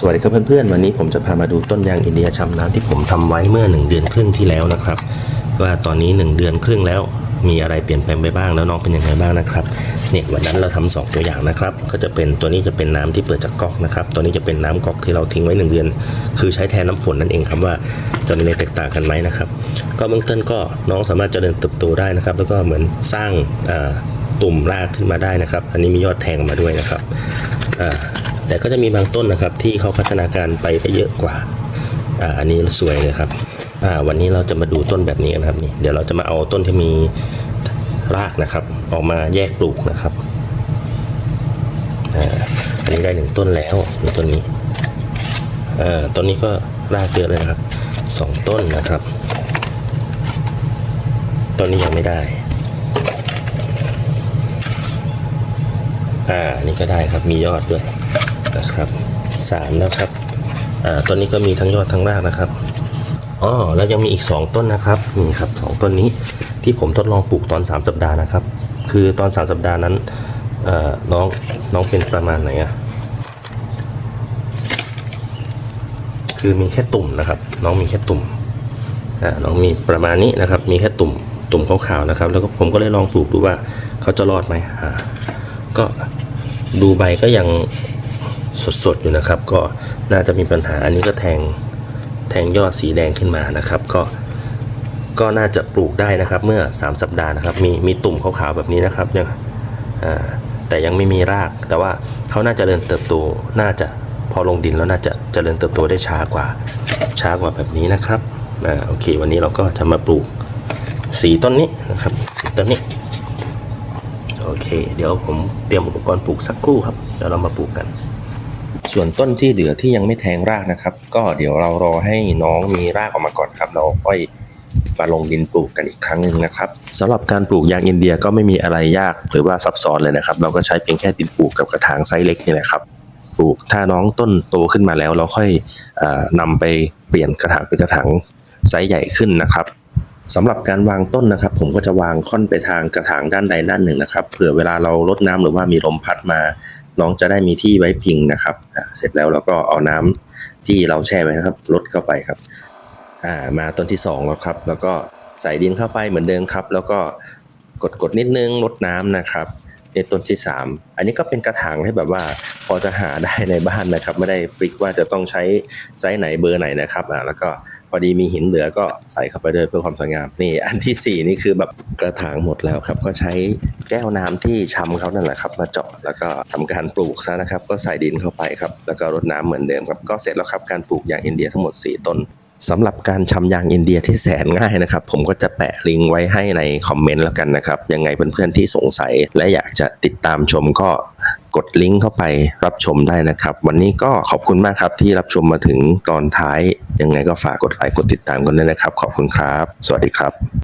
สวัสดีครับเพื่อนๆ วันนี้ผมจะพามาดูต้นยางอินเดียชำน้ำที่ผมทำไว้เมื่อ 1 เดือนครึ่งที่แล้วนะครับ ว่าตอนนี้ 1 เดือนครึ่งแล้วมีอะไรเปลี่ยนแปลงไปบ้างแล้วน้องเป็นยังไงบ้างนะครับเนี่ยวันนั้นเราทำสองตัวอย่างนะครับ ก็จะเป็นตัวนี้จะเป็นน้ำที่เปิดจากก๊อกนะครับตัวนี้จะเป็นน้ำก๊อกที่เราทิ้งไว้ 1 เดือน คือใช้แทนน้ำฝนนั่นเองครับว่าจะมีอะไรแตกต่างกันไหมนะครับก็เบื้องต้นก็น้องสามารถเจริญเติบโตได้นะครับ แล้วก็เหมือนสร้างตุ่มรากขึ้นมาได้นะครับ อันนี้มียอดแทงออกมาด้วยนะครับอ่า แต่ก็จะมีบางต้นนะครับที่เขาพัฒนาการไปได้เยอะกว่าอ่าอันนี้สวยเลยครับอ่าวันนี้เราจะมาดูต้นแบบนี้กันครับนี่เดี๋ยวเราจะมาเอาต้นที่มีรากนะครับ ออกมาแยกปลูกนะครับอ่าอันนี้ได้หนึ่งต้นแล้วดูต้นนี้อ่าต้นนี้ก็รากเยอะเลยนะครับสองต้นนะครับต้นนี้ยังไม่ได้อ่าอันนี่ก็ได้ครับมียอดด้วย นะครับสามแล้วครับอ่าต้นนี้ก็มีทั้งยอดทั้งรากนะครับอ๋อแล้วยังมีอีก 2 ต้นนะครับนี่ครับสองต้นนี้ที่ผมทดลองปลูกตอน 3 สัปดาห์นะครับ คือตอน 3 สัปดาห์นั้นน้องน้องเป็นประมาณไหนอะคือมีแค่ตุ่มนะครับ น้องมีแค่ตุ่มอ่าน้องมีประมาณนี้นะครับ มีแค่ตุ่มตุ่มขาวๆนะครับ แล้วก็ผมก็เลยลองปลูกดูว่าเขาจะรอดไหมอ่าก็ดูใบก็ยัง สดๆอยู่นะครับ ก็น่าจะมีปัญหาอันนี้ก็แทงแทงยอดสีแดงขึ้นมานะครับ ก็ก็น่าจะปลูกได้นะครับ เมื่อ 3 สัปดาห์นะครับ มีมีตุ่มขาวๆแบบนี้นะครับยังแต่ยังไม่มีราก แต่ว่าเขาน่าจะเจริญเติบโตน่าจะพอลงดินแล้วน่าจะเจริญเติบโตได้ช้ากว่าช้ากว่าแบบนี้นะครับอ่าโอเค วันนี้เราก็จะมาปลูกสีต้นนี้นะครับสีต้นนี้โอเค เดี๋ยวผมเตรียมอุปกรณ์ปลูกสักครู่ครับ เดี๋ยวเรามาปลูกกัน ส่วนต้นที่เหลือที่ยังไม่แทงรากนะครับ ก็เดี๋ยวเรารอให้น้องมีรากออกมาก่อนครับ เราค่อยมาลงดินปลูกกันอีกครั้งหนึ่งนะครับสำหรับการปลูกยางอินเดียก็ไม่มีอะไรยากหรือว่าซับซ้อนเลยนะครับ เราก็ใช้เพียงแค่ดินปลูกกับกระถางไซส์เล็กนี่แหละครับปลูกถ้าน้องต้นโตขึ้นมาแล้วเราค่อยออนำไปเปลี่ยนกระถางเป็นกระถางไซส์ใหญ่ขึ้นนะครับสำหรับการวางต้นนะครับ ผมก็จะวางค่อนไปทางกระถางด้านใดด้านหนึ่งนะครับเผื่อเวลาเราลดน้ำหรือว่ามีลมพัดมา น้องจะได้มีที่ไว้พิงนะครับเสร็จแล้วเราก็เอาน้ำที่เราแช่ไว้นะครับลดเข้าไปครับอ่ามาต้นที่สองแล้วครับ แล้วก็ใส่ดินเข้าไปเหมือนเดิมครับ แล้วก็กดกดนิดนึงลดน้ำนะครับในต้นที่สามอันนี้ก็เป็นกระถางให้แบบว่า พอจะหาได้ในบ้านนะครับ ไม่ได้ฟิกว่าจะต้องใช้ไซส์ไหนเบอร์ไหนนะครับอ่าแล้วก็พอดีมีหินเหลือก็ใส่เข้าไปเลยเพื่อความสวยงามนี่ อันที่สี่นี่คือแบบกระถางหมดแล้วครับ ก็ใช้แก้วน้ำที่ชำเขานั่นแหละครับ มาเจาะแล้วก็ทำการปลูกซะนะครับ ก็ใส่ดินเข้าไปครับ แล้วก็รดน้ำเหมือนเดิมครับก็เสร็จแล้วครับการปลูกยางอินเดียทั้งหมด 4 ต้น สำหรับการชำยางอินเดียที่แสนง่ายนะครับ ผมก็จะแปะลิงก์ไว้ให้ในคอมเมนต์แล้วกันนะครับ ยังไงเพื่อนๆที่สงสัยและอยากจะติดตามชมก็กดลิงก์เข้าไปรับชมได้นะครับ วันนี้ก็ขอบคุณมากครับที่รับชมมาถึงตอนท้าย ยังไงก็ฝากกดไลค์กดติดตามกันด้วยนะครับ ขอบคุณครับ สวัสดีครับ